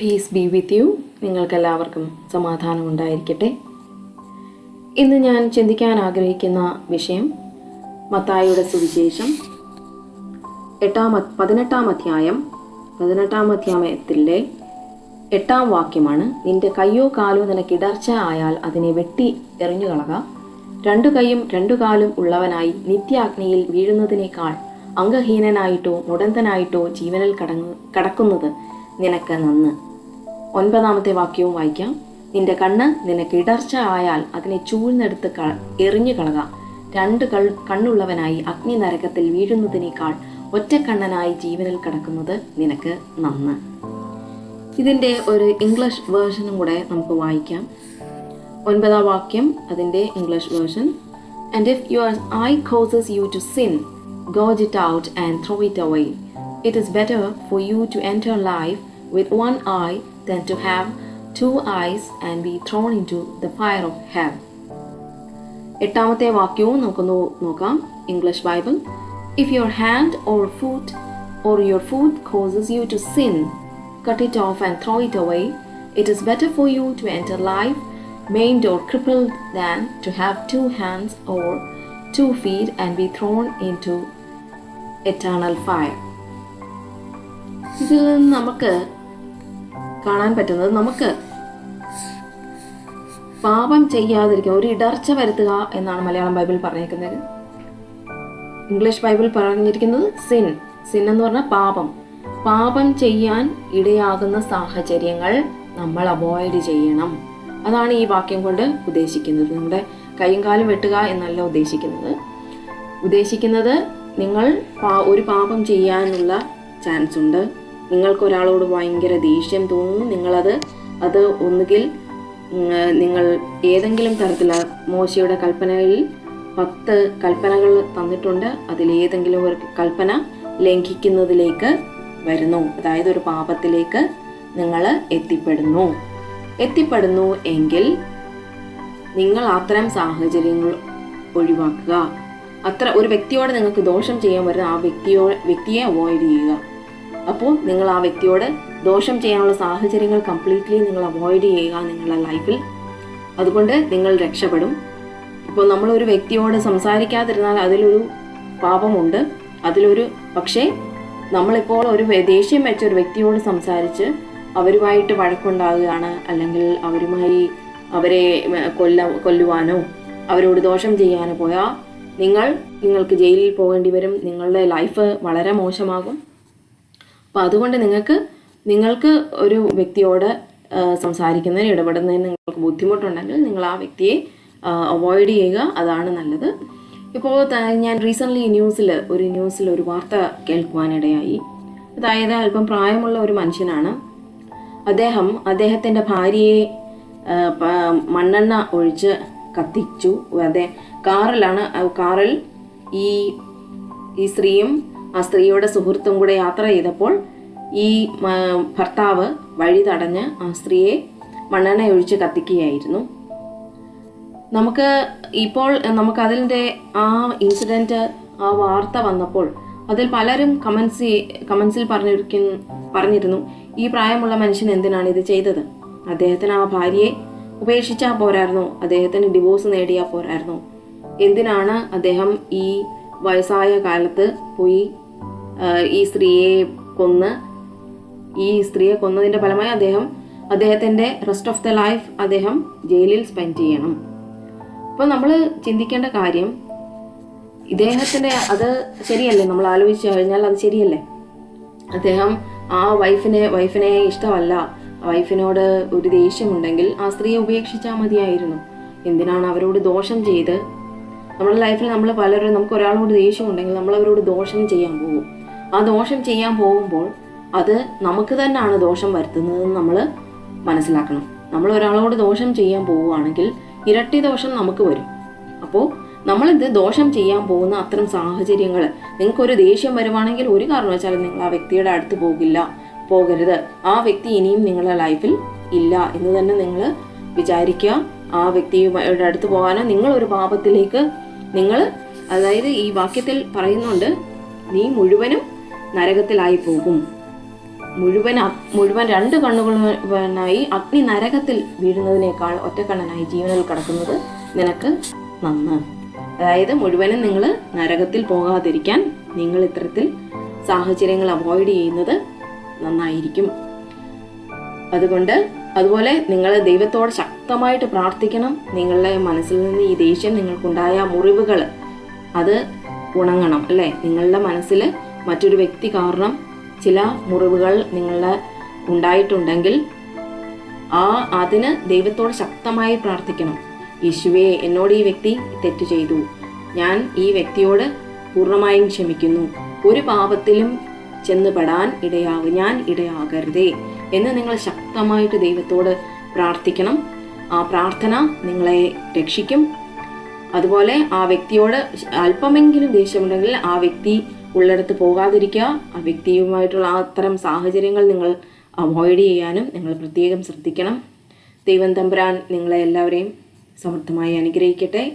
Piece B with you നിങ്ങൾക്കെല്ലാവർക്കും സമാധാനം ഉണ്ടായിരിക്കട്ടെ ഇന്ന് ഞാൻ ചിന്തിക്കാൻ ആഗ്രഹിക്കുന്ന വിഷയം മത്തായിയുടെ സുവിശേഷം. എട്ടാം പതിനെട്ടാം അധ്യായം പതിനെട്ടാം അധ്യായത്തിലെ എട്ടാം വാക്യമാണ്. നിന്റെ കയ്യോ കാലോ നിനക്ക് ഇടർച്ച ആയാൽ അതിനെ വെട്ടി എറിഞ്ഞു കളക. രണ്ടു കൈയും രണ്ടു കാലും ഉള്ളവനായി നിത്യാഗ്നിയിൽ വീഴുന്നതിനേക്കാൾ അംഗഹീനനായിട്ടോ മുടന്തനായിട്ടോ ജീവനിൽ കടങ്ങു കടക്കുന്നത് നിനക്ക് നന്ന്. ഒൻപതാമത്തെ വാക്യവും വായിക്കാം. നിന്റെ കണ്ണ് നിനക്ക് ഇടർച്ച ആയാൽ അതിനെ ചൂഴ്ന്നെടുത്ത് ക എറിഞ്ഞു കളക. രണ്ട് കൾ കണ്ണുള്ളവനായി അഗ്നി നരകത്തിൽ വീഴുന്നതിനേക്കാൾ ഒറ്റക്കണ്ണനായി ജീവനിൽ കടക്കുന്നത് നിനക്ക് നന്ന്. ഇതിന്റെ ഒരു ഇംഗ്ലീഷ് വേർഷനും കൂടെ നമുക്ക് വായിക്കാം. ഒൻപതാം വാക്യം അതിന്റെ English version. And if your eye causes you to sin gouge it out and throw it away it is better for you to enter life With one eye than to have two eyes and be thrown into the fire of hell എട്ടാമത്തെ വാക്യവും നമുക്കൊന്ന് നോക്കാം English Bible if your hand or foot or your foot causes you to sin cut it off and throw it away. It is better for you to enter life maimed or crippled than to have two hands or two feet and be thrown into eternal fire. ഇതിൽ നിന്ന് നമുക്ക് കാണാൻ പറ്റുന്നത് നമുക്ക് പാപം ചെയ്യാതിരിക്കുക ഒരു ഇടർച്ച വരുത്തുക എന്നാണ് മലയാളം ബൈബിൾ പറഞ്ഞിരിക്കുന്നത്. ഇംഗ്ലീഷ് ബൈബിൾ പറഞ്ഞിരിക്കുന്നത് സിൻ സിൻ എന്ന് പറഞ്ഞാൽ പാപം. പാപം ചെയ്യാൻ ഇടയാകുന്ന സാഹചര്യങ്ങൾ നമ്മൾ അവോയ്ഡ് ചെയ്യണം. അതാണ് ഈ വാക്യം കൊണ്ട് ഉദ്ദേശിക്കുന്നത്. നമ്മുടെ കൈയും കാലും വെട്ടുക എന്നല്ല ഉദ്ദേശിക്കുന്നത്. ഉദ്ദേശിക്കുന്നത് നിങ്ങൾ ഒരു പാപം ചെയ്യാനുള്ള ചാൻസ് ഉണ്ട്. നിങ്ങൾക്ക് ഒരാളോട് ഭയങ്കര ദേഷ്യം തോന്നുന്നു നിങ്ങളത് അത് ഒന്നുകിൽ നിങ്ങൾ ഏതെങ്കിലും തരത്തിൽ മോശയുടെ കൽപ്പനകളിൽ പത്ത് കൽപ്പനകൾ തന്നിട്ടുണ്ട്. അതിലേതെങ്കിലും ഒരു കൽപ്പന ലംഘിക്കുന്നതിലേക്ക് വരുന്നു. അതായത് ഒരു പാപത്തിലേക്ക് നിങ്ങൾ എത്തിപ്പെടുന്നു. എത്തിപ്പെടുന്നു എങ്കിൽ നിങ്ങൾ അത്തരം സാഹചര്യങ്ങൾ ഒഴിവാക്കുക. അത്ര ഒരു വ്യക്തിയോട് നിങ്ങൾക്ക് ദോഷം ചെയ്യാൻ വരുന്ന ആ വ്യക്തിയോ വ്യക്തിയെ അവോയ്ഡ് ചെയ്യുക. അപ്പോൾ നിങ്ങൾ ആ വ്യക്തിയോട് ദോഷം ചെയ്യാനുള്ള സാഹചര്യങ്ങൾ കംപ്ലീറ്റ്ലി നിങ്ങൾ അവോയ്ഡ് ചെയ്യുക നിങ്ങളുടെ ലൈഫിൽ അതുകൊണ്ട് നിങ്ങൾ രക്ഷപ്പെടും. ഇപ്പോൾ നമ്മളൊരു വ്യക്തിയോട് സംസാരിക്കാതിരുന്നാൽ അതിലൊരു പാപമുണ്ട്. അതിലൊരു പക്ഷേ നമ്മളിപ്പോൾ ഒരു ദേഷ്യം വെച്ച ഒരു വ്യക്തിയോട് സംസാരിച്ച് അവരുമായിട്ട് വഴക്കുണ്ടാകുകയാണ്. അല്ലെങ്കിൽ അവരുമായി അവരെ കൊല്ല കൊല്ലുവാനോ അവരോട് ദോഷം ചെയ്യാനോ പോയാൽ നിങ്ങൾ നിങ്ങൾക്ക് ജയിലിൽ പോകേണ്ടി വരും. നിങ്ങളുടെ ലൈഫ് വളരെ മോശമാകും. അപ്പോൾ അതുകൊണ്ട് നിങ്ങൾക്ക് നിങ്ങൾക്ക് ഒരു വ്യക്തിയോട് സംസാരിക്കുന്നതിന് ഇടപെടുന്നതിന് നിങ്ങൾക്ക് ബുദ്ധിമുട്ടുണ്ടെങ്കിൽ നിങ്ങൾ ആ വ്യക്തിയെ അവോയ്ഡ് ചെയ്യുക. അതാണ് നല്ലത്. ഇപ്പോൾ ഞാൻ റീസെന്റ്ലി ന്യൂസിൽ ഒരു ന്യൂസിൽ ഒരു വാർത്ത കേൾക്കുവാനിടയായി. അതായത് അല്പം പ്രായമുള്ള ഒരു മനുഷ്യനാണ്. അദ്ദേഹം അദ്ദേഹത്തിന്റെ ഭാര്യയെ മണ്ണെണ്ണ ഒഴിച്ച് കത്തിച്ചു. അതെ കാറിലാണ് കാറിൽ ഈ ഈ സ്ത്രീയും ആ സ്ത്രീയുടെ സുഹൃത്തും കൂടെ യാത്ര ചെയ്തപ്പോൾ ഈ ഭർത്താവ് വഴി തടഞ്ഞ് ആ സ്ത്രീയെ മണ്ണെണ്ണ ഒഴിച്ച് കത്തിക്കുകയായിരുന്നു. നമുക്ക് ഇപ്പോൾ നമുക്ക് അതിന്റെ ആ ഇൻസിഡന്റ് ആ വാർത്ത വന്നപ്പോൾ അതിൽ പലരും കമൻസ് കമൻസിൽ പറഞ്ഞിരിക്കുന്നു പറഞ്ഞിരുന്നു ഈ പ്രായമുള്ള മനുഷ്യൻ എന്തിനാണ് ഇത് ചെയ്തത്? അദ്ദേഹത്തിന് ആ ഭാര്യയെ ഉപേക്ഷിച്ചാൽ പോരായിരുന്നു. അദ്ദേഹത്തിന് ഡിവോഴ്സ് നേടിയാൽ പോരായിരുന്നു. എന്തിനാണ് അദ്ദേഹം ഈ വയസ്സായ കാലത്ത് പോയി ഈ സ്ത്രീയെ കൊന്ന് ഈ സ്ത്രീയെ കൊന്നതിന്റെ ഫലമായി അദ്ദേഹം അദ്ദേഹത്തിന്റെ റെസ്റ്റ് ഓഫ് ദ ലൈഫ് അദ്ദേഹം ജയിലിൽ സ്പെൻഡ് ചെയ്യണം. അപ്പോൾ നമ്മൾ ചിന്തിക്കേണ്ട കാര്യം ഇദ്ദേഹത്തിന്റെ അത് ശരിയല്ലേ? നമ്മൾ ആലോചിച്ച് കഴിഞ്ഞാൽ അത് ശരിയല്ലേ? അദ്ദേഹം ആ വൈഫിനെ വൈഫിനെ ഇഷ്ടമല്ല. വൈഫിനോട് ഒരു ദേഷ്യമുണ്ടെങ്കിൽ ആ സ്ത്രീയെ ഉപേക്ഷിച്ചാൽ മതിയായിരുന്നു. എന്തിനാണ് അവരോട് ദോഷം ചെയ്ത് നമ്മുടെ ലൈഫിൽ നമ്മൾ പലരും നമുക്ക് ഒരാളോട് ദേഷ്യം ഉണ്ടെങ്കിൽ നമ്മൾ അവരോട് ദോഷം ചെയ്യാൻ പോകും. ആ ദോഷം ചെയ്യാൻ പോകുമ്പോൾ അത് നമുക്ക് തന്നെയാണ് ദോഷം വരുത്തുന്നതെന്ന് നമ്മൾ മനസ്സിലാക്കണം. നമ്മൾ ഒരാളോട് ദോഷം ചെയ്യാൻ പോവുകയാണെങ്കിൽ ഇരട്ടി ദോഷം നമുക്ക് വരും. അപ്പോൾ നമ്മളിത് ദോഷം ചെയ്യാൻ പോകുന്ന അത്തരം സാഹചര്യങ്ങൾ നിങ്ങൾക്കൊരു ദേഷ്യം വരുവാണെങ്കിൽ ഒരു കാരണവശാലും നിങ്ങൾ ആ വ്യക്തിയുടെ അടുത്ത് പോകില്ല പോകരുത്. ആ വ്യക്തി ഇനിയും നിങ്ങളുടെ ലൈഫിൽ ഇല്ല എന്ന് തന്നെ നിങ്ങൾ വിചാരിക്കുക. ആ വ്യക്തിയുടെ അടുത്ത് പോകാനോ നിങ്ങൾ ഒരു പാപത്തിലേക്ക് നിങ്ങൾ അതായത് ഈ വാക്യത്തിൽ പറയുന്നുണ്ട് നീ മുഴുവനും നരകത്തിലായി പോകും മുഴുവൻ മുഴുവൻ രണ്ട് കണ്ണുകളുമായി അഗ്നി നരകത്തിൽ വീഴുന്നതിനേക്കാൾ ഒറ്റക്കണ്ണനായി ജീവനിൽ കിടക്കുന്നത് നിനക്ക് നന്ന്. അതായത് മുഴുവനും നിങ്ങൾ നരകത്തിൽ പോകാതിരിക്കാൻ നിങ്ങൾ ഇത്തരത്തിൽ സാഹചര്യങ്ങൾ അവോയ്ഡ് ചെയ്യുന്നത് നന്നായിരിക്കും. അതുകൊണ്ട് അതുപോലെ നിങ്ങൾ ദൈവത്തോട് ശക്തമായിട്ട് പ്രാർത്ഥിക്കണം. നിങ്ങളുടെ മനസ്സിൽ നിന്ന് ഈ ദേഷ്യം നിങ്ങൾക്കുണ്ടായ മുറിവുകൾ അത് ഉണങ്ങണം അല്ലേ? നിങ്ങളുടെ മനസ്സിൽ മറ്റൊരു വ്യക്തി കാരണം ചില മുറിവുകൾ നിങ്ങളുടെ ഉണ്ടായിട്ടുണ്ടെങ്കിൽ ആ അതിന് ദൈവത്തോട് ശക്തമായി പ്രാർത്ഥിക്കണം. യേശുവേ എന്നോട് ഈ വ്യക്തി തെറ്റ് ചെയ്തു. ഞാൻ ഈ വ്യക്തിയോട് പൂർണമായും ക്ഷമിക്കുന്നു. ഒരു പാപത്തിലും ചെന്നുപെടാൻ ഇടയാകും ഞാൻ ഇടയാകരുതേ. എന്ന് നിങ്ങൾ ശക്തമായിട്ട് ദൈവത്തോട് പ്രാർത്ഥിക്കണം. ആ പ്രാർത്ഥന നിങ്ങളെ രക്ഷിക്കും. അതുപോലെ ആ വ്യക്തിയോട് അല്പമെങ്കിലും ദേഷ്യമുണ്ടെങ്കിൽ ആ വ്യക്തി ഉള്ളിടത്ത് പോകാതിരിക്കുക. ആ വ്യക്തിയുമായിട്ടുള്ള അത്തരം സാഹചര്യങ്ങൾ നിങ്ങൾ അവോയ്ഡ് ചെയ്യാനും നിങ്ങൾ പ്രത്യേകം ശ്രദ്ധിക്കണം. ദൈവം തമ്പുരാൻ നിങ്ങളെ എല്ലാവരെയും സമർത്ഥമായി അനുഗ്രഹിക്കട്ടെ.